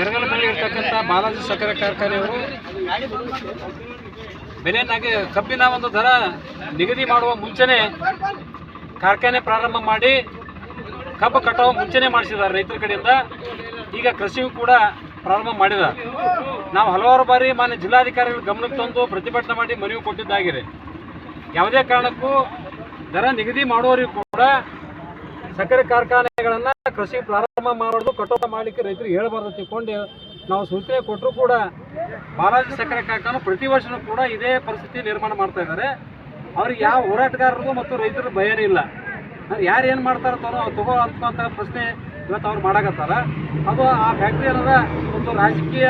ಎರಗಲದಲ್ಲಿ ಇರ್ತಕ್ಕಂಥ ಬಾಲಾಜಿ ಸಕ್ಕರೆ ಕಾರ್ಖಾನೆಯವರು ಬೆಲೆಯನ್ನಾಗಿ ಕಬ್ಬಿನ ಒಂದು ದರ ನಿಗದಿ ಮಾಡುವ ಮುಂಚೆನೆ ಕಾರ್ಖಾನೆ ಪ್ರಾರಂಭ ಮಾಡಿ ಕಬ್ಬು ಕಟಾವು ಮುಂಚೆನೇ ಮಾಡಿಸಿದ್ದಾರೆ ರೈತರ ಕಡೆಯಿಂದ. ಈಗ ಕೃಷಿಯು ಕೂಡ ಪ್ರಾರಂಭ ಮಾಡಿದ. ನಾವು ಹಲವಾರು ಬಾರಿ ಮಾನ್ಯ ಜಿಲ್ಲಾಧಿಕಾರಿಗಳು ಗಮನಕ್ಕೆ ತಂದು ಪ್ರತಿಭಟನೆ ಮಾಡಿ ಮನವಿ ಕೊಟ್ಟಿದ್ದಾಗಿದೆ. ಯಾವುದೇ ಕಾರಣಕ್ಕೂ ದರ ನಿಗದಿ ಮಾಡುವವರಿಗೂ ಕೂಡ ಸಕ್ಕರೆ ಕಾರ್ಖಾನೆಗಳನ್ನು ಕೃಷಿ ಪ್ರಾರಂಭ ಮಾಡೋದು ಕಟೋಟ ಮಾಡಲಿಕ್ಕೆ ರೈತರು ಹೇಳಬಾರ್ದು ತಿಳ್ಕೊಂಡು ನಾವು ಸೂಚನೆ ಕೊಟ್ಟರು ಕೂಡ ಬಾಲಾಜಿ ಸಕ್ಕರೆ ಕಾರ್ಖಾನೆ ಪ್ರತಿ ವರ್ಷನೂ ಕೂಡ ಇದೇ ಪರಿಸ್ಥಿತಿ ನಿರ್ಮಾಣ ಮಾಡ್ತಾ ಇದ್ದಾರೆ. ಅವ್ರಿಗೆ ಯಾವ ಹೋರಾಟಗಾರರು ಮತ್ತು ರೈತರು ಭಯನೇ ಇಲ್ಲ. ಯಾರು ಏನು ಮಾಡ್ತಾರೋ ತಗೋ ತಗೋ ಅಂತ ಪ್ರಶ್ನೆ ಇವತ್ತು ಅವ್ರು ಮಾಡಾಕತ್ತಾರ. ಅದು ಆ ಫ್ಯಾಕ್ಟ್ರಿ ಅನ್ನೋದ ಒಂದು ರಾಜಕೀಯ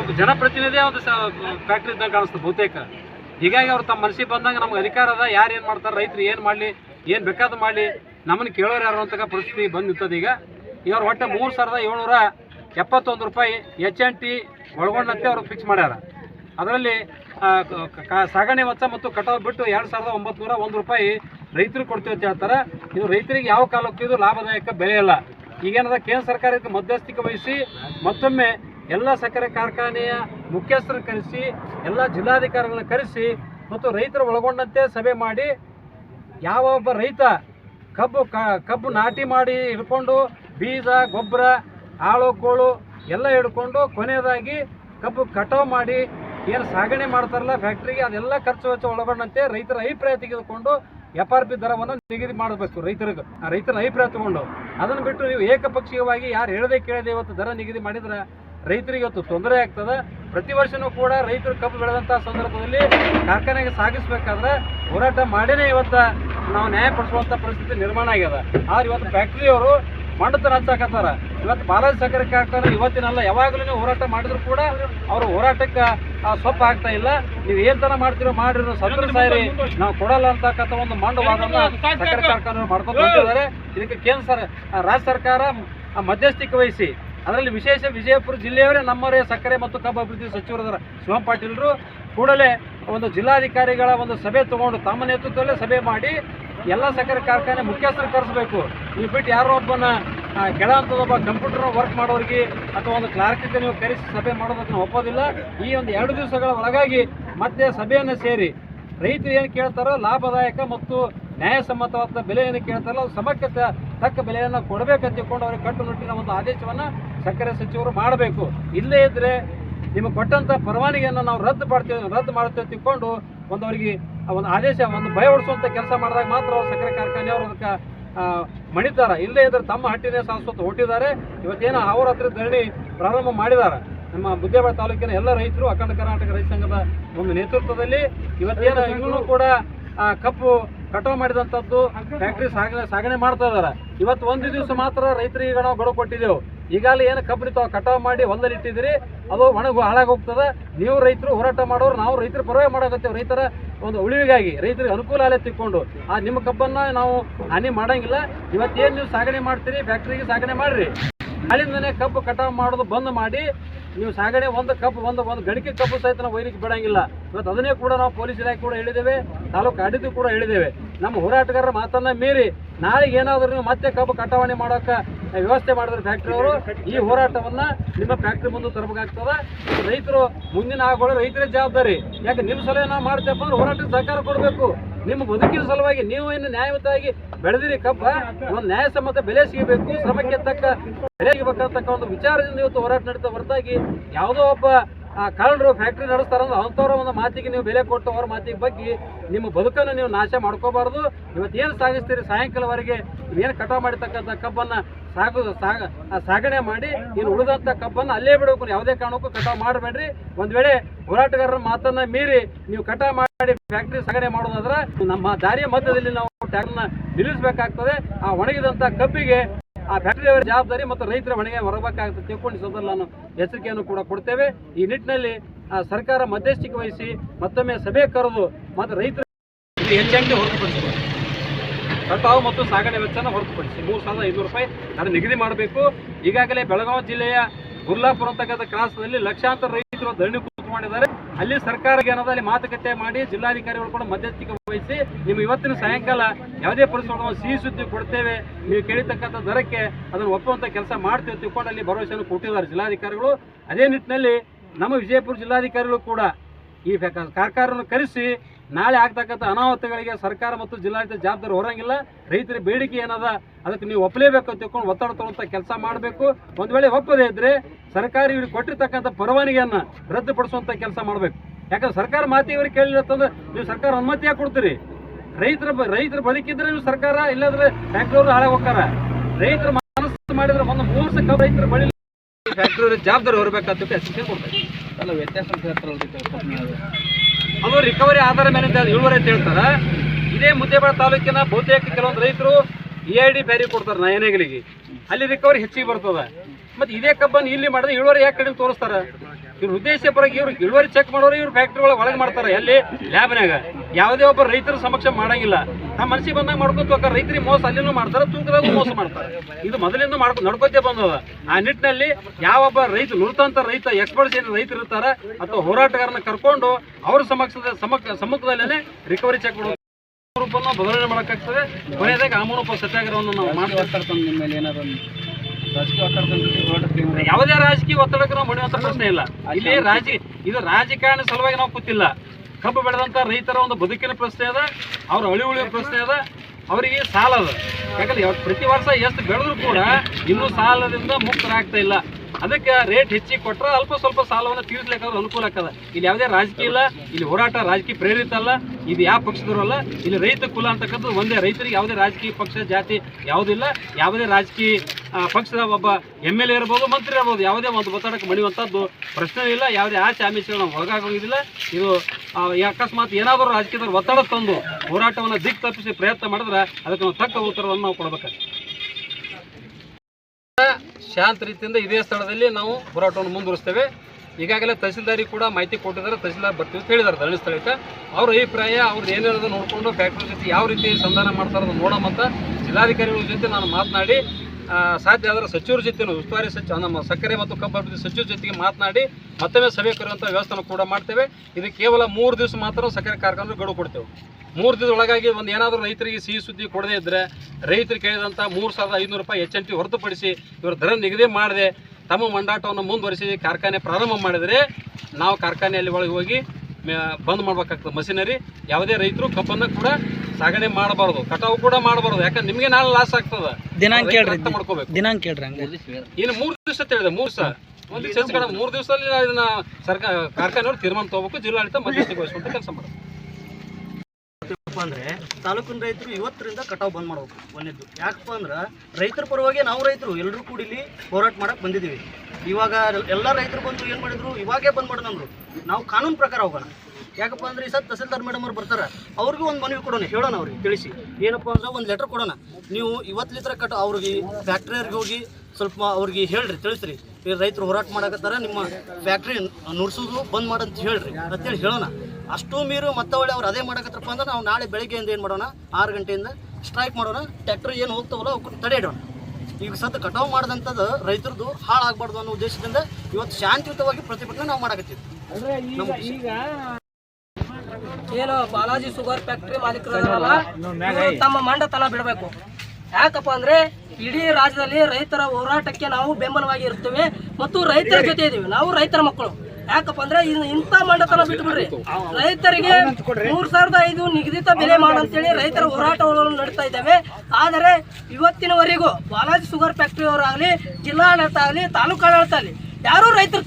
ಒಂದು ಜನಪ್ರತಿನಿಧಿಯ ಒಂದು ಫ್ಯಾಕ್ಟ್ರಿ ಇದ್ದಂಗೆ ಕಾಣಿಸ್ತದೆ ಬಹುತೇಕ. ಹೀಗಾಗಿ ಅವ್ರು ತಮ್ಮ ಮನಸ್ಸಿಗೆ ಬಂದಂಗೆ ನಮ್ಗೆ ಅಧಿಕಾರ ಅದ. ಯಾರು ಏನು ಮಾಡ್ತಾರೆ, ರೈತರು ಏನು ಮಾಡಲಿ, ಏನು ಬೇಕಾದ ಮಾಡಲಿ ನಮ್ಮನ್ನು ಕೇಳೋರು ಯಾರು ಅಂತ ಪರಿಸ್ಥಿತಿ ಬಂದು ನಿಂತದ ಈಗ. ಇವ್ರು ಒಟ್ಟು ಮೂರು ಸಾವಿರದ ಏಳ್ನೂರ ಎಪ್ಪತ್ತೊಂದು ರೂಪಾಯಿ ಎಚ್ ಎನ್ ಟಿ ಒಳಗೊಂಡಂತೆ ಅವರು ಫಿಕ್ಸ್ ಮಾಡ್ಯಾರ. ಅದರಲ್ಲಿ ಸಾಗಣೆ ವೆಚ್ಚ ಮತ್ತು ಕಟಾವು ಬಿಟ್ಟು ಎರಡು ಸಾವಿರದ ಒಂಬತ್ತು ಒಂದು ರೂಪಾಯಿ ರೈತರಿಗೆ ಕೊಡ್ತೀವಿ ಅಂತ ಹೇಳ್ತಾರೆ. ಇದು ರೈತರಿಗೆ ಯಾವ ಕಾಲಕ್ಕೂ ಇದು ಲಾಭದಾಯಕ ಬೆಲೆ ಅಲ್ಲ. ಈಗೇನದ ಕೇಂದ್ರ ಸರ್ಕಾರ ಇದಕ್ಕೆ ಮಧ್ಯಸ್ಥಿಕೆ ವಹಿಸಿ, ಮತ್ತೊಮ್ಮೆ ಎಲ್ಲ ಸಕ್ಕರೆ ಕಾರ್ಖಾನೆಯ ಮುಖ್ಯಸ್ಥರನ್ನು ಕರೆಸಿ, ಎಲ್ಲ ಜಿಲ್ಲಾಧಿಕಾರಿಗಳನ್ನ ಕರೆಸಿ ಮತ್ತು ರೈತರು ಒಳಗೊಂಡಂತೆ ಸಭೆ ಮಾಡಿ, ಯಾವ ಒಬ್ಬ ರೈತ ಕಬ್ಬು ಕಬ್ಬು ನಾಟಿ ಮಾಡಿ ಹಿಡ್ಕೊಂಡು ಬೀಜ, ಗೊಬ್ಬರ ಆಳು ಕೋಳು ಎಲ್ಲ ಹಿಡ್ಕೊಂಡು ಕೊನೆಯದಾಗಿ ಕಬ್ಬು ಕಟಾವು ಮಾಡಿ ಏನು ಸಾಗಣೆ ಮಾಡ್ತಾರಲ್ಲ ಫ್ಯಾಕ್ಟ್ರಿಗೆ, ಅದೆಲ್ಲ ಖರ್ಚು ವೆಚ್ಚ ಒಳಗೊಂಡಂತೆ ರೈತರ ಅಭಿಪ್ರಾಯ ತೆಗೆದುಕೊಂಡು ಎಫ್ ಆರ್ ಪಿ ದರವನ್ನು ನಿಗದಿ ಮಾಡಬೇಕು ರೈತರಿಗೆ. ಆ ರೈತರ ಅಭಿಪ್ರಾಯ ತಗೊಂಡು. ಅದನ್ನು ಬಿಟ್ಟು ನೀವು ಏಕಪಕ್ಷೀಯವಾಗಿ ಯಾರು ಹೇಳದೆ ಕೇಳದೆ ಇವತ್ತು ದರ ನಿಗದಿ ಮಾಡಿದ್ರೆ ರೈತರಿಗೆ ಇವತ್ತು ತೊಂದರೆ ಆಗ್ತದೆ. ಪ್ರತಿ ವರ್ಷನೂ ಕೂಡ ರೈತರು ಕಬ್ಬು ಬೆಳೆದಂಥ ಸಂದರ್ಭದಲ್ಲಿ ಕಾರ್ಖಾನೆಗೆ ಸಾಗಿಸಬೇಕಾದ್ರೆ ಹೋರಾಟ ಮಾಡೇನೆ ಇವತ್ತು ನಾವು ನ್ಯಾಯಪಡಿಸುವಂಥ ಪರಿಸ್ಥಿತಿ ನಿರ್ಮಾಣ ಆಗ್ಯದ. ಆದ್ರೆ ಇವತ್ತು ಫ್ಯಾಕ್ಟ್ರಿಯವರು ಮಂಡತನ ಹಚ್ಚಾಕತ್ತಾರ. ಇವತ್ತು ಬಾಲಾಜಿ ಸಕ್ಕರೆ ಕಾರ್ಖಾನೆ ಇವತ್ತಿನಲ್ಲ ಯಾವಾಗಲೂ ನೀವು ಹೋರಾಟ ಮಾಡಿದ್ರು ಕೂಡ ಅವ್ರ ಹೋರಾಟಕ್ಕೆ ಸೊಪ್ಪು ಆಗ್ತಾ ಇಲ್ಲ. ನೀವು ಏನ್ ತರ ಮಾಡ್ತಿರೋ ಮಾಡಿರೋ ಸತ್ರ ಸಾರಿ ನಾವು ಕೊಡಲ್ಲ ಅಂತಕ್ಕಂಥ ಒಂದು ಮಂಡವಾದನ್ನ ಸಕ್ಕರೆ ಕಾರ್ಖಾನೆ ಮಾಡ್ಕೊಂಡು ಹೋಗ್ತಿದ್ದಾರೆ ಇದಕ್ಕೆ ಕೇಂದ್ರ ಸರ್ ರಾಜ್ಯ ಸರ್ಕಾರ ಮಧ್ಯಸ್ಥಿಕೆ ವಹಿಸಿ. ಅದರಲ್ಲಿ ವಿಶೇಷ ವಿಜಯಪುರ ಜಿಲ್ಲೆಯವರೇ ನಮ್ಮವರೇ ಸಕ್ಕರೆ ಮತ್ತು ಕಬ್ಬು ಅಭಿವೃದ್ಧಿ ಸಚಿವರಾದ ಶಿವಂ ಪಾಟೀಲರು ಕೂಡಲೇ ಒಂದು ಜಿಲ್ಲಾಧಿಕಾರಿಗಳ ಒಂದು ಸಭೆ ತಗೊಂಡು ತಮ್ಮ ನೇತೃತ್ವದಲ್ಲೇ ಸಭೆ ಮಾಡಿ ಎಲ್ಲ ಸಕ್ಕರೆ ಕಾರ್ಖಾನೆ ಮುಖ್ಯಸ್ಥರು ಕರೆಸಬೇಕು. ಈ ಬಿಟ್ಟು ಯಾರೋ ಒಬ್ಬನ ಕೆಳ ಒಬ್ಬ ಕಂಪ್ಯೂಟರ್ ವರ್ಕ್ ಮಾಡೋರಿಗೆ ಅಥವಾ ಒಂದು ಕ್ಲಾರ್ಕಿಗೆ ನೀವು ಕರೆಸಿ ಸಭೆ ಮಾಡೋದಕ್ಕೆ ನಾವು ಒಪ್ಪೋದಿಲ್ಲ. ಈ ಒಂದು ಎರಡು ದಿವಸಗಳ ಒಳಗಾಗಿ ಮತ್ತೆ ಸಭೆಯನ್ನು ಸೇರಿ ರೈತರು ಏನು ಕೇಳ್ತಾರೋ ಲಾಭದಾಯಕ ಮತ್ತು ನ್ಯಾಯಸಮ್ಮತವಾದ ಬೆಲೆ ಏನು ಕೇಳ್ತಾರಲ್ಲ ಅದು ಸಮಕ್ಕೆ ತಕ್ಕ ಬೆಲೆಯನ್ನು ಕೊಡಬೇಕಂತ ತಿಳ್ಕೊಂಡು ಅವರಿಗೆ ಕಟ್ಟುನಿಟ್ಟಿನ ಒಂದು ಆದೇಶವನ್ನು ಸಕ್ಕರೆ ಸಚಿವರು ಮಾಡಬೇಕು. ಇಲ್ಲೇ ಇದ್ದರೆ ನಿಮಗೆ ಕೊಟ್ಟಂಥ ಪರವಾನಗಿಯನ್ನು ನಾವು ರದ್ದು ಮಾಡ್ತೇವೆ ರದ್ದು ಮಾಡ್ತೇವೆ ತಿಳ್ಕೊಂಡು ಒಂದು ಅವರಿಗೆ ಒಂದು ಆದೇಶ, ಒಂದು ಭಯ ಓಡಿಸುವಂಥ ಕೆಲಸ ಮಾಡಿದಾಗ ಮಾತ್ರ ಅವರು ಸಕ್ಕರೆ ಕಾರ್ಖಾನೆಯವರು ಅದಕ್ಕೆ ಮಣಿತಾರೆ ಇಲ್ಲೇ ಇದ್ರೆ ತಮ್ಮ ಹಟ್ಟಿನೇ ಸಾಧಿಸುತ್ತ ಹೊಟ್ಟಿದ್ದಾರೆ ಇವತ್ತೇನು ಅವರ ಹತ್ರ ಧರಣಿ ಪ್ರಾರಂಭ ಮಾಡಿದ್ದಾರೆ. ನಮ್ಮ ಬುದ್ದೇಬಾಳ ತಾಲೂಕಿನ ಎಲ್ಲ ರೈತರು, ಅಖಂಡ ಕರ್ನಾಟಕ ರೈತ ಸಂಘದ ಒಂದು ನೇತೃತ್ವದಲ್ಲಿ ಇವತ್ತೇನು ಇನ್ನೂ ಕೂಡ ಕಬ್ಬು ಕಟಾವು ಮಾಡಿದಂಥದ್ದು ಫ್ಯಾಕ್ಟ್ರಿ ಸಾಗಣೆ ಮಾಡ್ತಾ ಇದಾರೆ ಇವತ್ತು ಒಂದು ದಿವಸ ಮಾತ್ರ ರೈತರಿಗೆ ನಾವು ಗಡುವು ಕೊಟ್ಟಿದ್ದೆವು. ಈಗಾಗಲೇ ಏನು ಕಬ್ಬರಿ ತಾವು ಕಟಾವು ಮಾಡಿ ಹೊಲದಲ್ಲಿ ಇಟ್ಟಿದ್ರಿ ಅದು ಒಣಗು ಹಾಳಾಗಿ ಹೋಗ್ತದೆ ನೀವು ರೈತರು ಹೋರಾಟ ಮಾಡೋರು, ನಾವು ರೈತರ ಪರವಾಗಿ ಮಾಡಕತ್ತೇವೆ. ರೈತರ ಒಂದು ಉಳಿವಿಗಾಗಿ ರೈತರಿಗೆ ಅನುಕೂಲ ಅಲ್ಲೇ ತಿಕ್ಕೊಂಡು ಆ ನಿಮ್ಮ ಕಬ್ಬನ್ನು ನಾವು ಹಾನಿ ಮಾಡಂಗಿಲ್ಲ. ಇವತ್ತೇನು ನೀವು ಸಾಗಣೆ ಮಾಡ್ತೀರಿ ಫ್ಯಾಕ್ಟ್ರಿಗೆ ಸಾಗಣೆ ಮಾಡಿರಿ. ನಾಳಿಂದನೇ ಕಬ್ಬು ಕಟಾವು ಮಾಡೋದು ಬಂದ್ ಮಾಡಿ ನೀವು ಸಾಗಣೆ ಒಂದು ಕಪ್, ಒಂದು ಒಂದು ಗಣಿಕೆ ಕಪ್ಪು ಸಹಿತ ನಾವು ಒಯ್ಲಿಕ್ಕೆ ಬಿಡಂಗಿಲ್ಲ. ಇವತ್ತು ಅದನ್ನೇ ಕೂಡ ನಾವು ಪೊಲೀಸ್ ಇಲಾಖೆ ಕೂಡ ಹೇಳಿದ್ದೇವೆ, ತಾಲೂಕು ಆಡಳಿತ ಕೂಡ ಹೇಳಿದ್ದೇವೆ. ನಮ್ಮ ಹೋರಾಟಗಾರರ ಮಾತನ್ನ ಮೀರಿ ನಾಳೆಗೆ ಏನಾದರೂ ನೀವು ಮತ್ತೆ ಕಬ್ಬು ಕಟಾವಣೆ ಮಾಡೋಕೆ ವ್ಯವಸ್ಥೆ ಮಾಡಿದ್ರೆ ಫ್ಯಾಕ್ಟ್ರಿ ಅವರು, ಈ ಹೋರಾಟವನ್ನು ನಿಮ್ಮ ಫ್ಯಾಕ್ಟ್ರಿ ಮುಂದೆ ತರಬೇಕಾಗ್ತದೆ. ರೈತರು ಮುಂದಿನ ಆಗೋಳು ರೈತರೇ ಜವಾಬ್ದಾರಿ. ಯಾಕೆ ನಿಮ್ಮ ಸಲಹೆ ನಾವು ಮಾಡ್ತೇವೆ ಅಂದ್ರೆ ಹೋರಾಟಕ್ಕೆ ಸಹಕಾರ ಕೊಡಬೇಕು. ನಿಮ್ಮ ಬದುಕಿನ ಸಲುವಾಗಿ ನೀವು ಇನ್ನು ನ್ಯಾಯಯುತವಾಗಿ ಬೆಳೆದಿರಿ ಕಬ್ಬ, ಒಂದು ನ್ಯಾಯಸಮ್ಮತ ಬೆಲೆ ಸಿಗಬೇಕು, ಶ್ರಮಕ್ಕೆ ತಕ್ಕ ಬೆಲೆ ಸಿಗಬೇಕಂತಕ್ಕ ಒಂದು ವಿಚಾರದಿಂದ ಇವತ್ತು ಹೋರಾಟ ನಡೀತಾ ಹೊರತಾಗಿ ಯಾವುದೋ ಒಬ್ಬ ಕಳ್ಳರು ಫ್ಯಾಕ್ಟ್ರಿ ನಡೆಸ್ತಾರಂದ್ರೆ ಅಂಥವ್ರ ಒಂದು ಮಾತಿಗೆ ನೀವು ಬೆಲೆ ಕೊಟ್ಟು ಅವ್ರ ಮಾತಿಗೆ ಬಗ್ಗೆ ನಿಮ್ಮ ಬದುಕನ್ನು ನೀವು ನಾಶ ಮಾಡ್ಕೋಬಾರ್ದು. ಇವತ್ತೇನು ಸಾಗಿಸ್ತೀರಿ? ಸಾಯಂಕಾಲವರೆಗೆ ಏನು ಕಟಾವು ಮಾಡಿರ್ತಕ್ಕಂಥ ಕಬ್ಬನ್ನು ಸಾಗು, ಸಾಗ ಸಾಗಣೆ ಮಾಡಿ ಇನ್ನು ಉಳಿದಂಥ ಕಬ್ಬನ್ನು ಅಲ್ಲೇ ಬಿಡಬೇಕು ಯಾವುದೇ ಕಾರಣಕ್ಕೂ ಕಟಾವು ಮಾಡಬೇಡ್ರಿ. ಒಂದು ವೇಳೆ ಹೋರಾಟಗಾರರ ಮಾತನ್ನ ಮೀರಿ ನೀವು ಕಟಾವು ಮಾಡಿ ಫ್ಯಾಕ್ಟ್ರಿ ಸಾಗಣೆ ಮಾಡೋದಾದ್ರೆ ನಮ್ಮ ದಾರಿಯ ಮಧ್ಯದಲ್ಲಿ ನಾವು ಟ್ಯಾಕ್ಟರ್ನ ನಿಲ್ಲಿಸಬೇಕಾಗ್ತದೆ. ಆ ಒಣಗಿದಂಥ ಕಬ್ಬಿಗೆ ಆ ಫ್ಯಾಕ್ಟರಿಯವರ ಜವಾಬ್ದಾರಿ ಮತ್ತು ರೈತರ ಮನೆಗೆ ಹೊರಬೇಕಾಗುತ್ತೆ ತಿಳ್ಕೊಂಡು ಈ ಸಂದರ್ಭದಲ್ಲಿ ನಾನು ಎಚ್ಚರಿಕೆಯನ್ನು ಕೂಡ ಕೊಡ್ತೇವೆ. ಈ ನಿಟ್ಟಿನಲ್ಲಿ ಸರ್ಕಾರ ಮಧ್ಯಸ್ಥಿಕೆ ವಹಿಸಿ ಮತ್ತೊಮ್ಮೆ ಸಭೆ ಕರೆದು ಮತ್ತು ರೈತರ ಹೆಚ್ಚಾಗಿ ಹೊರತುಪಡಿಸಬೇಕು ಕಟಾವು ಮತ್ತು ಸಾಗಣೆ ವೆಚ್ಚನ ಹೊರತುಪಡಿಸಿ. ಮೂರು ಸಾವಿರದ ಐನೂರು ರೂಪಾಯಿ ಅದನ್ನು ನಿಗದಿ ಮಾಡಬೇಕು. ಈಗಾಗಲೇ ಬೆಳಗಾವಿ ಜಿಲ್ಲೆಯ ಗುರ್ಲಾಪುರ ಅಂತಕ್ಕಂಥ ಕ್ರಾಸದಲ್ಲಿ ಲಕ್ಷಾಂತರ ರೈತರು ಧರಣಿ ಕೂತ್ಕೊಂಡಿದ್ದಾರೆ ಅಲ್ಲಿ ಸರ್ಕಾರಕ್ಕೆ ಏನದ ಅಲ್ಲಿ ಮಾತುಕತೆ ಮಾಡಿ ಜಿಲ್ಲಾಧಿಕಾರಿಗಳು ಕೂಡ ಮಧ್ಯಸ್ಥಿಕೆ ವಹಿಸಿ ನಿಮ್ಗೆ ಇವತ್ತಿನ ಸಾಯಂಕಾಲ ಯಾವುದೇ ಪರಿಸ್ಥಿತಿ ಸಿಹಿ ಸುದ್ದಿ ಕೊಡ್ತೇವೆ. ನೀವು ಕೇಳಿರ್ತಕ್ಕಂಥ ದರಕ್ಕೆ ಅದನ್ನು ಒಪ್ಪುವಂಥ ಕೆಲಸ ಮಾಡ್ತೇವೆ ತಿಳ್ಕೊಂಡು ಅಲ್ಲಿ ಭರವಸೆಯನ್ನು ಕೊಟ್ಟಿದ್ದಾರೆ ಜಿಲ್ಲಾಧಿಕಾರಿಗಳು. ಅದೇ ನಿಟ್ಟಿನಲ್ಲಿ ನಮ್ಮ ವಿಜಯಪುರ ಜಿಲ್ಲಾಧಿಕಾರಿಗಳು ಕೂಡ ಈ ಕಾರ್ಖಾನೆಯನ್ನು ಕರೆಸಿ ನಾಳೆ ಆಗ್ತಕ್ಕಂಥ ಅನಾಹುತಗಳಿಗೆ ಸರ್ಕಾರ ಮತ್ತು ಜಿಲ್ಲಾಡಳಿತ ಜವಾಬ್ದಾರಿ ಹೊರಂಗಿಲ್ಲ. ರೈತರ ಬೇಡಿಕೆ ಏನದ? ಅದಕ್ಕೆ ನೀವು ಒಪ್ಪಲೇಬೇಕು ಅಂತ ತಿಳ್ಕೊಂಡು ಒತ್ತಡ ತಗೊಂತ ಕೆಲಸ ಮಾಡಬೇಕು. ಒಂದು ವೇಳೆ ಒಪ್ಪದೇ ಇದ್ದರೆ ಸರ್ಕಾರ ಇವ್ರಿಗೆ ಕೊಟ್ಟಿರ್ತಕ್ಕಂಥ ಪರವಾನಗಿಯನ್ನು ರದ್ದುಪಡಿಸುವಂಥ ಕೆಲಸ ಮಾಡಬೇಕು. ಯಾಕಂದ್ರೆ ಸರ್ಕಾರ ಮಾತಿ ಇವ್ರಿಗೆ ಕೇಳಿಲ್ಲ ನೀವು ಸರ್ಕಾರ ಅನುಮತಿ ಕೊಡ್ತೀರಿ. ರೈತರ ರೈತರ ಬದುಕಿದ್ರೆ ನೀವು ಸರ್ಕಾರ, ಇಲ್ಲಾಂದ್ರೆ ಫ್ಯಾಕ್ಟ್ರಿ ಹಾಳಾಗಿ ಹೋಗ್ತಾರೆ. ರೈತರ ಮನಸ್ಸು ಮಾಡಿದ್ರೆ ಒಂದು ಮೂರು ಸಕ್ಕ ರೈತರ ಬಳಿ ಫ್ಯಾಕ್ಟ್ರಿ ಜವಾಬ್ದಾರಿ ಹೊರಬೇಕಂತ ಕೊಡ್ತಾರೆ? ಅಲ್ಲ ವ್ಯತ್ಯಾಸ ಅಂತ ಹೇಳ್ತಾರಲ್ಲ ಅದು ರಿಕವರಿ ಆಧಾರ ಮೇಲೆ ಇಳುವರಿ ಅಂತ ಹೇಳ್ತಾರೆ. ಇದೇ ಮುದ್ದೇಬಾಳ ತಾಲೂಕಿನ ಬಹುತೇಕ ಕೆಲವೊಂದು ರೈತರು ಇ ಐ ಡಿ ಕೊಡ್ತಾರೆ ನಯನೆಗಳಿಗೆ. ಅಲ್ಲಿ ರಿಕವರಿ ಹೆಚ್ಚಿಗೆ ಬರ್ತದ. ಮತ್ತೆ ಇದೇ ಕಬ್ಬನ್ನು ಇಲ್ಲಿ ಮಾಡಿದ್ರೆ ಇಳುವರಿ ಯಾಕೆ ಕಡಿಮೆ ತೋರಿಸ್ತಾರೆ? ಇವ್ರ ಉದ್ದೇಶ ಪರವಾಗಿ ಇವ್ರು ಇಳುವರಿ ಚೆಕ್ ಮಾಡೋರು ಇವ್ರು ಫ್ಯಾಕ್ಟ್ರಿ ಒಳಗೆ ಒಳಗೆ ಮಾಡ್ತಾರೆ. ಎಲ್ಲಿ? ಲ್ಯಾಬ್ನಾಗ ಯಾವುದೇ ಒಬ್ಬ ರೈತರ ಸಮಕ್ಷ ಮಾಡಂಗಿಲ್ಲ. ನಮ್ಮ ಮನಸ್ಸಿಗೆ ಬಂದಾಗ ಮಾಡ್ಕೊತ ರೈತರಿಗೆ ಮೋಸ ಅಲ್ಲಿನೂ ಮಾಡ್ತಾರೆ ತೂಕದಾಗೂ ಮೋಸ ಮಾಡ್ತಾರೆ. ಇದು ಮೊದಲಿಂದ ಮಾಡ್ಕೊ ನಡ್ಕೊತೇ ಬಂದದ. ಆ ನಿಟ್ಟಿನಲ್ಲಿ ಯಾವೊಬ್ಬ ರೈತ ನುರಿತಂತ ರೈತ ಎಕ್ಸ್ಪರ್ಟ್ಸ್ ಏನು ರೈತರು ಇರ್ತಾರೆ ಅಥವಾ ಹೋರಾಟಗಾರನ ಕರ್ಕೊಂಡು ಅವ್ರ ಸಮಕ್ಷದ ಸಮಕ್ ಸಮ್ಮುಖದಲ್ಲೇ ರಿಕವರಿ ಚೆಕ್ ಕೊಡೋದು. ರೂಪವನ್ನು ಬದಲಾವಣೆ ಮಾಡೋಕ್ಕಾಗ್ತದೆ. ಕೊನೆಯದಾಗ ಆಮೂನೂಪ ಸತ್ಯಾಗ್ರಹವನ್ನು ನಾವು ಮಾಡ್ತಾರೆ ನಿಮ್ಮ ಮೇಲೆ ಏನಾದ್ರು ರಾಜಕೀಯ ಯಾವುದೇ ರಾಜಕೀಯ ಒತ್ತಡಕ್ಕೆ ನಾವು ಮಣಿಯುವಂತ ಪ್ರಶ್ನೆ ಇಲ್ಲ. ಇಲ್ಲಿ ರಾಜಿ ಇದು ರಾಜಕಾರಣ ಸಲುವಾಗಿ ನಾವು ಕೂತಿಲ್ಲ. ಕಬ್ಬು ಬೆಳೆದಂತ ರೈತರ ಒಂದು ಬದುಕಿನ ಪ್ರಶ್ನೆ ಅದ, ಅವ್ರ ಅಳಿ ಉಳಿಯೋ ಪ್ರಶ್ನೆ ಅದ, ಅವರಿಗೆ ಸಾಲ ಅದ. ಯಾಕಂದ್ರೆ ಪ್ರತಿ ವರ್ಷ ಎಷ್ಟು ಬೆಳೆದ್ರು ಕೂಡ ಇನ್ನೂ ಸಾಲದಿಂದ ಮುಕ್ತರಾಗ್ತಾ ಇಲ್ಲ. ಅದಕ್ಕೆ ರೇಟ್ ಹೆಚ್ಚಿಗೆ ಕೊಟ್ಟರೆ ಅಲ್ಪ ಸ್ವಲ್ಪ ಸಾಲವನ್ನು ತೀರಿಸ್ಲಿಕ್ಕಾದ್ರೆ ಅನುಕೂಲ ಆಗ್ತದ. ಇಲ್ಲಿ ಯಾವುದೇ ರಾಜಕೀಯ ಇಲ್ಲ, ಇಲ್ಲಿ ಹೋರಾಟ ರಾಜಕೀಯ ಪ್ರೇರಿತ ಅಲ್ಲ, ಇದು ಯಾವ ಪಕ್ಷದವರು ಅಲ್ಲ, ಇಲ್ಲಿ ರೈತ ಕುಲ ಅಂತಕ್ಕಂಥದ್ದು ಒಂದೇ, ರೈತರಿಗೆ ಯಾವುದೇ ರಾಜಕೀಯ ಪಕ್ಷ, ಜಾತಿ ಯಾವುದಿಲ್ಲ ಯಾವುದೇ ರಾಜಕೀಯ ಪಕ್ಷದ ಒಬ್ಬ ಎಂ ಎಲ್ ಎ ಇರ್ಬೋದು, ಮಂತ್ರಿ ಇರ್ಬೋದು, ಯಾವುದೇ ಒಂದು ಒತ್ತಡಕ್ಕೆ ಮಣಿಯುವಂಥದ್ದು ಪ್ರಶ್ನೆ ಇಲ್ಲ, ಯಾವುದೇ ಆಚೆ ಆಮಿಷಗಳು ನಾವು ಒಳಗಾಗೋದಿಲ್ಲ ಇದು ಅಕಸ್ಮಾತ್ ಏನಾದರೂ ರಾಜಕೀಯದವ್ರು ಒತ್ತಡ ತಂದು ಹೋರಾಟವನ್ನು ದಿಕ್ ತಪ್ಪಿಸಿ ಪ್ರಯತ್ನ ಮಾಡಿದ್ರೆ ಅದಕ್ಕೆ ನಾವು ತಕ್ಕ ಉತ್ತರವನ್ನು ನಾವು ಕೊಡಬೇಕಾಗ್ತದೆ. ಶಾಂತ ರೀತಿಯಿಂದ ಇದೇ ಸ್ಥಳದಲ್ಲಿ ನಾವು ಹೋರಾಟವನ್ನು ಮುಂದುವರಿಸ್ತೇವೆ. ಈಗಾಗಲೇ ತಹಸೀಲ್ದಾರಿಗೆ ಕೂಡ ಮಾಹಿತಿ ಕೊಟ್ಟಿದ್ದಾರೆ, ತಹಸೀಲ್ದಾರ್ ಬರ್ತೀವಿ ಅಂತ ಹೇಳಿದ್ದಾರೆ ಧರಣಿ ಸ್ಥಳಕ್ಕೆ. ಅವ್ರ ಅಭಿಪ್ರಾಯ ಅವ್ರು ಏನಿರೋದು ನೋಡಿಕೊಂಡು ಫ್ಯಾಕ್ಟ್ರಿ ಜೊತೆ ಯಾವ ರೀತಿ ಸಂಧಾನ ಮಾಡ್ತಾರೆ ಅದನ್ನು ನೋಡೋಮಂತ ಜಿಲ್ಲಾಧಿಕಾರಿಗಳ ಜೊತೆ ನಾನು ಮಾತನಾಡಿ ಸಾಧ್ಯ ಆದರೆ ಸಚಿವರ ಜೊತೆ ಉಸ್ತುವಾರಿ ಸಚಿವ ನಮ್ಮ ಸಕ್ಕರೆ ಮತ್ತು ಕಬ್ಬು ಸಚಿವರ ಜೊತೆಗೆ ಮಾತನಾಡಿ, ಮತ್ತೊಮ್ಮೆ ಸಭೆ ಕರೆಯುವಂಥ ವ್ಯವಸ್ಥೆನ ಕೂಡ ಮಾಡ್ತೇವೆ. ಇದು ಕೇವಲ ಮೂರು ದಿವಸ ಮಾತ್ರ ಸಕ್ಕರೆ ಕಾರ್ಖಾನೆ ಗಡುವು ಕೊಡ್ತೇವೆ. ಮೂರು ದಿನದ ಒಳಗಾಗಿ ಒಂದು ಏನಾದರೂ ರೈತರಿಗೆ ಸಿಹಿ ಸುದ್ದಿ ಕೊಡದೇ ಇದ್ದರೆ ರೈತರು ಕೇಳಿದಂಥ ಮೂರು ಸಾವಿರದ ಐನೂರು ರೂಪಾಯಿ ಎಚ್ ಎನ್ ಟಿ ಹೊರತುಪಡಿಸಿ ಇವರು ದರ ನಿಗದಿ ಮಾಡದೆ ತಮ್ಮ ಮಂಡಾಟವನ್ನು ಮುಂದುವರಿಸಿ ಕಾರ್ಖಾನೆ ಪ್ರಾರಂಭ ಮಾಡಿದರೆ ನಾವು ಕಾರ್ಖಾನೆಯಲ್ಲಿ ಒಳಗೆ ಹೋಗಿ ಮ- ಬಂದ್ ಮಾಡ್ಬೇಕಾಗ್ತದೆ ಮಷಿನರಿ. ಯಾವುದೇ ರೈತರು ಕಬ್ಬನ್ನು ಕೂಡ ಸಾಗಣೆ ಮಾಡಬಾರ್ದು. ಕಟಾವು ಕೂಡ ಮಾಡಬಾರ್ದು. ಯಾಕಂದ್ರೆ ನಿಮಗೆ ನಾಳೆ ಲಾಸ್ ಆಗ್ತದೆ. ದಿನಾಂಕ ಹೇಳ್ರಿ ಅರ್ಥ ಮಾಡ್ಕೋಬೇಕು. ದಿನಾಂಕ ಹೇಳ್ರಿ. ಇನ್ನು ಮೂರು ದಿವಸ ಅಂತ ಹೇಳಿದೆ ಮೂರು ಸಹ ಒಂದು ಮೂರು ದಿವಸದಲ್ಲಿ ಇದನ್ನ ಸರ್ಕಾರ ಕಾರ್ಖಾನೆಯವರು ತೀರ್ಮಾನ ತಗೋಬೇಕು ಜಿಲ್ಲಾಡಳಿತ ಮಧ್ಯಸ್ಥಿಕೆ ವಹಿಸುವಂತ ಕೆಲಸ ಮಾಡೋದು ಏನಪ್ಪ ಅಂದ್ರೆ ತಾಲೂಕಿನ ರೈತರು ಇವತ್ತರಿಂದ ಕಟಾವು ಬಂದ್ ಮಾಡಬೇಕು ಒಂದೇದ್ದು. ಯಾಕಪ್ಪ ಅಂದ್ರೆ ರೈತರ ಪರವಾಗಿ ನಾವು ರೈತರು ಎಲ್ಲರೂ ಕೂಡ ಇಲ್ಲಿ ಹೋರಾಟ ಮಾಡಕ್ ಬಂದಿದ್ದೀವಿ. ಇವಾಗ ಎಲ್ಲ ರೈತರು ಬಂದು ಏನು ಮಾಡಿದ್ರು? ಇವಾಗೇ ಬಂದ್ ಮಾಡೋಣಂದ್ರು ನಾವು ಕಾನೂನು ಪ್ರಕಾರ ಹೋಗೋಣ. ಯಾಕಪ್ಪ ಅಂದ್ರೆ ಈ ಸತ್ ತಹಸೀಲ್ದಾರ್ ಮೇಡಮ್ ಅವ್ರು ಬರ್ತಾರೆ, ಅವ್ರಿಗೂ ಒಂದು ಮನವಿ ಕೊಡೋಣ, ಹೇಳೋಣ ಅವ್ರಿಗೆ, ತಿಳಿಸಿ. ಏನಪ್ಪ ಅಂದ್ರೆ ಒಂದು ಲೆಟರ್ ಕೊಡೋಣ. ನೀವು ಇವತ್ತಲಿತ್ರ ಕಟ್, ಅವ್ರಿಗೆ ಫ್ಯಾಕ್ಟ್ರಿಯವ್ರಿಗೆ ಹೋಗಿ ಸ್ವಲ್ಪ ಅವ್ರಿಗೆ ಹೇಳ್ರಿ, ತಿಳಿಸ್ರಿ. ರೈತರು ಹೋರಾಟ ಮಾಡಕತ್ತಾರ, ನಿಮ್ಮ ಫ್ಯಾಕ್ಟ್ರಿ ನುಡ್ಸೋದು ಬಂದ್ ಮಾಡಂತ ಹೇಳ್ರಿ. ಅಂತೇಳಿ ಹೇಳೋಣ. ಅಷ್ಟು ಮೀರು ಮತ್ತೆ ಒಳ್ಳೆ ಅವ್ರು ಅದೇ ಮಾಡಕತ್ತಪ್ಪ ಅಂದ್ರೆ ನಾವು ನಾಳೆ ಬೆಳಗ್ಗೆಯಿಂದ ಏನು ಮಾಡೋಣ? ಆರು ಗಂಟೆಯಿಂದ ಸ್ಟ್ರೈಕ್ ಮಾಡೋಣ ಟ್ಯಾಕ್ಟ್ರ್ ಏನು ಹೋಗ್ತಾವಲ್ಲ ಅವಕ್ಕೆ ತಡೆ ಇಡೋಣ. ಈಗ ಸತ್ ಕಟಾವು ಮಾಡಿದಂಥದ್ದು ರೈತರದ್ದು ಹಾಳಾಗಬಾರ್ದು ಅನ್ನೋ ಉದ್ದೇಶದಿಂದ ಇವತ್ತು ಶಾಂತಿಯುತವಾಗಿ ಪ್ರತಿಭಟನೆ ನಾವು ಮಾಡಕತ್ತೀವಿ. ಏನು ಬಾಲಾಜಿ ಶುಗರ್ ಫ್ಯಾಕ್ಟ್ರಿ ಮಾಲೀಕರಲ್ಲ ತಮ್ಮ ಮಂಡತನ ಬಿಡಬೇಕು. ಯಾಕಪ್ಪ ಅಂದ್ರೆ ಇಡೀ ರಾಜ್ಯದಲ್ಲಿ ರೈತರ ಹೋರಾಟಕ್ಕೆ ನಾವು ಬೆಂಬಲವಾಗಿ ಇರ್ತೇವೆ ಮತ್ತು ರೈತರ ಜೊತೆ ಇದೀವಿ. ನಾವು ರೈತರ ಮಕ್ಕಳು. ಯಾಕಪ್ಪ ಅಂದ್ರೆ ಇನ್ನು ಇಂಥ ಮಂಡತನ ಬಿಟ್ಬಿಡ್ರಿ. ರೈತರಿಗೆ ಮೂರ್ ಸಾವಿರದ ಐದು ನಿಗದಿತ ಬೆಲೆ ಮಾಡಂತೇಳಿ ರೈತರ ಹೋರಾಟಗಳನ್ನು ನಡೀತಾ ಇದ್ದಾವೆ. ಆದರೆ ಇವತ್ತಿನವರೆಗೂ ಬಾಲಾಜಿ ಶುಗರ್ ಫ್ಯಾಕ್ಟರಿ ಅವರಾಗಲಿ ಜಿಲ್ಲಾಡಳಿತ ಆಗಲಿ ತಾಲೂಕು ಆಡಳಿತ ಆಗಲಿ ಯಾರೂ ರೈತರ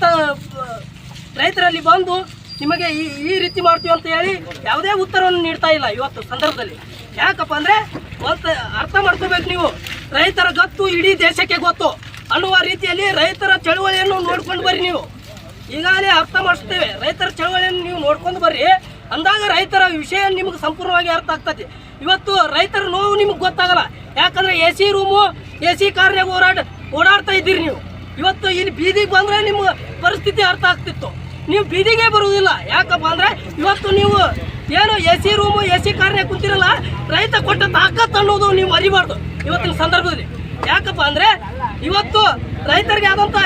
ರೈತರಲ್ಲಿ ಬಂದು ನಿಮಗೆ ಈ ಈ ರೀತಿ ಮಾಡ್ತೀವಿ ಅಂತ ಹೇಳಿ ಯಾವುದೇ ಉತ್ತರವನ್ನು ನೀಡ್ತಾ ಇಲ್ಲ ಇವತ್ತು ಸಂದರ್ಭದಲ್ಲಿ. ಯಾಕಪ್ಪ ಅಂದ್ರೆ ಒಂದು ಅರ್ಥ ಮಾಡ್ಕೋಬೇಕು ನೀವು. ರೈತರ ಗತ್ತು ಇಡೀ ದೇಶಕ್ಕೆ ಗೊತ್ತು. ಅನ್ನುವ ರೀತಿಯಲ್ಲಿ ರೈತರ ಚಳುವಳಿಯನ್ನು ನೋಡ್ಕೊಂಡು ಬರ್ರಿ ನೀವು. ಈಗಾಗಲೇ ಅರ್ಥ ಮಾಡಿಸ್ತೇವೆ. ರೈತರ ಚಳವಳಿಯನ್ನು ನೀವು ನೋಡ್ಕೊಂಡು ಬರ್ರಿ. ಅಂದಾಗ ರೈತರ ವಿಷಯ ನಿಮಗೆ ಸಂಪೂರ್ಣವಾಗಿ ಅರ್ಥ ಆಗ್ತದೆ. ಇವತ್ತು ರೈತರ ನೋವು ನಿಮ್ಗೆ ಗೊತ್ತಾಗಲ್ಲ. ಯಾಕಂದ್ರೆ A C room A C ಕಾರ್ನಾಗ ಓಡಾಡ ಓಡಾಡ್ತಾ ಇದ್ದೀರಿ ನೀವು. ಇವತ್ತು ಇಲ್ಲಿ ಬೀದಿಗೆ ಬಂದ್ರೆ ನಿಮ್ಮ ಪರಿಸ್ಥಿತಿ ಅರ್ಥ ಆಗ್ತಿತ್ತು. ನೀವು ಬೀದಿಗೆ ಬರುವುದಿಲ್ಲ. ಯಾಕಪ್ಪ ಅಂದ್ರೆ ಇವತ್ತು ನೀವು ಏನು A C room A C ಕಾರ್ನಾಗ ಕುಂತಿರಲ್ಲ, ರೈತ ಕೊಟ್ಟ ತಾಕತ್ತು ಅನ್ನೋದು ನೀವು ಅರಿಬಾರ್ದು ಇವತ್ತಿನ ಸಂದರ್ಭದಲ್ಲಿ. ಯಾಕಪ್ಪ ಅಂದರೆ ಇವತ್ತು ರೈತರಿಗೆ ಆದಂತ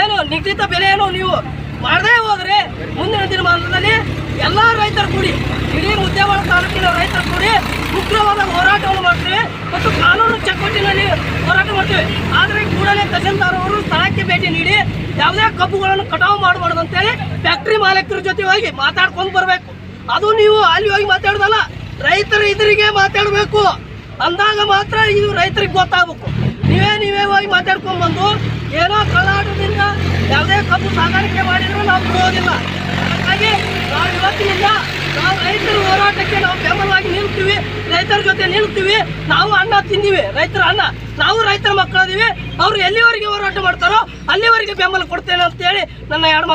ಏನು, ನಿಗದಿತ ಬೆಲೆಯನ್ನು ನೀವು ಮಾಡದೇ ಹೋದರೆ ಮುಂದಿನ ದಿನಮಾನದಲ್ಲಿ ಎಲ್ಲ ರೈತರು ಕೂಡಿ, ಇಡೀ ಮುದ್ದೇವಾಡ ತಾಲೂಕಿನ ರೈತರು ಕೂಡಿ ಉಗ್ರವಾದ ಹೋರಾಟವನ್ನು ಮಾಡ್ತೀವಿ ಮತ್ತು ಕಾನೂನು ಚೌಕಟ್ಟಿನಲ್ಲಿ ಹೋರಾಟ ಮಾಡ್ತೀವಿ. ಆದರೆ ಕೂಡಲೇ ತಹಸೀಲ್ದಾರ್ ಅವರು ಸ್ಥಳಕ್ಕೆ ಭೇಟಿ ನೀಡಿ ಯಾವುದೇ ಕಬ್ಬುಗಳನ್ನು ಕಟಾವು ಮಾಡಬಾರ್ದು ಅಂತೇಳಿ ಫ್ಯಾಕ್ಟ್ರಿ ಮಾಲೀಕರ ಜೊತೆ ಹೋಗಿ ಮಾತಾಡ್ಕೊಂಡು ಬರಬೇಕು. ಅದು ನೀವು ಅಲ್ಲಿ ಹೋಗಿ ಮಾತಾಡೋದಲ್ಲ, ರೈತರು ಇದರಿಗೆ ಮಾತಾಡಬೇಕು. ಅಂದಾಗ ಮಾತ್ರ ಇದು ರೈತರಿಗೆ ಗೊತ್ತಾಗಬೇಕು. ನೀವೇ ನೀವೇ ಹೋಗಿ ಮಾತಾಡ್ಕೊಂಡು ಬಂದು ಏನೋ ಕಲಾಟದಿಂದ ಯಾವುದೇ ಕಬ್ಬು ಸಾಗಾಣಿಕೆ ಮಾಡಿದ್ರು ನಾವು ಬಿಡುವುದಿಲ್ಲ ಹಾಗಾಗಿ ನಾವು ಇವತ್ತಿನಿಂದ ನಾವು ರೈತರ ಹೋರಾಟಕ್ಕೆ ನಾವು ಬೆಂಬಲವಾಗಿ ನಿಲ್ತೀವಿ ರೈತರ ಜೊತೆ ನಿಲ್ತೀವಿ ನಾವು ಅನ್ನ ತಿಂದೀವಿ, ರೈತರ ಅನ್ನ. ನಾವು ರೈತರ ಮಕ್ಕಳಿದ್ದೀವಿ ಅವರು ಎಲ್ಲಿವರೆಗೆ ಹೋರಾಟ ಮಾಡ್ತಾರೋ ಅಲ್ಲಿವರೆಗೆ ಬೆಂಬಲ ಕೊಡ್ತೇನೆ ಅಂತೇಳಿ ನನ್ನ ಎರಡು